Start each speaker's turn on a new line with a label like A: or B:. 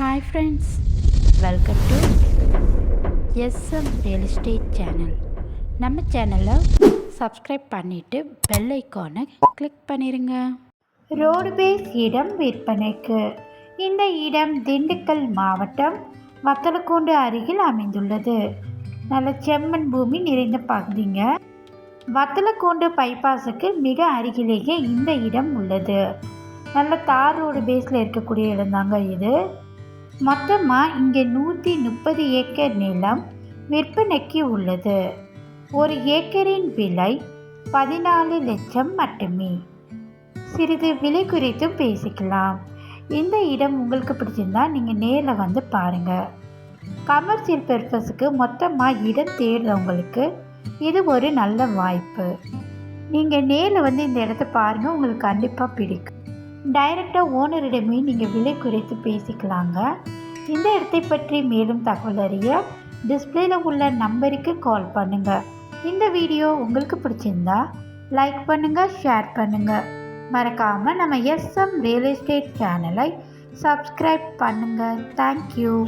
A: Hi friends welcome to SM real estate channel நம்ம சேனலை subscribe பண்ணிவிட்டு பெல் ஐக்கானை கிளிக் பண்ணிடுங்க
B: ரோடு பேஸ் இடம் விற்பனைக்கு. இந்த இடம் திண்டுக்கல் மாவட்டம் வத்தலக்கோண்டு அருகில் அமைந்துள்ளது. நல்ல செம்மண் பூமி நிறைந்த பகுதிங்க. வத்தலக்கோண்டு பைபாஸுக்கு மிக அருகிலேயே இந்த இடம் உள்ளது. நல்ல தார் ரோடு பேஸில் இருக்கக்கூடிய இடம் தாங்க இது. மொத்தமாக இங்கே நூற்றி முப்பது ஏக்கர் நிலம் விற்பனைக்கு உள்ளது. ஒரு ஏக்கரின் விலை பதினாலு லட்சம் மட்டுமே. சிறிது விலை குறித்தும் பேசிக்கலாம். இந்த இடம் உங்களுக்கு பிடிச்சிருந்தா நீங்கள் நேரில் வந்து பாருங்கள் கமர்ஷியல் பர்பஸுக்கு மொத்தமாக இடம் தேடுறவங்களுக்கு இது ஒரு நல்ல வாய்ப்பு. நீங்கள் நேரில் வந்து இந்த இடத்த பாருங்கள் உங்களுக்கு கண்டிப்பாக பிடிக்கும். டைரெக்டாக ஓனரிடமே நீங்கள் விலை குறைத்து பேசிக்கலாங்க. இந்த இடத்தை பற்றி மேலும் தகவல் அறிய டிஸ்பிளேல உள்ள நம்பருக்கு கால் பண்ணுங்கள் இந்த வீடியோ உங்களுக்கு பிடிச்சிருந்தா லைக் பண்ணுங்கள் ஷேர் பண்ணுங்கள் மறக்காமல் நம்ம எஸ்எம் ரியல் எஸ்டேட் சேனலை சப்ஸ்கிரைப் பண்ணுங்கள் தேங்க்யூ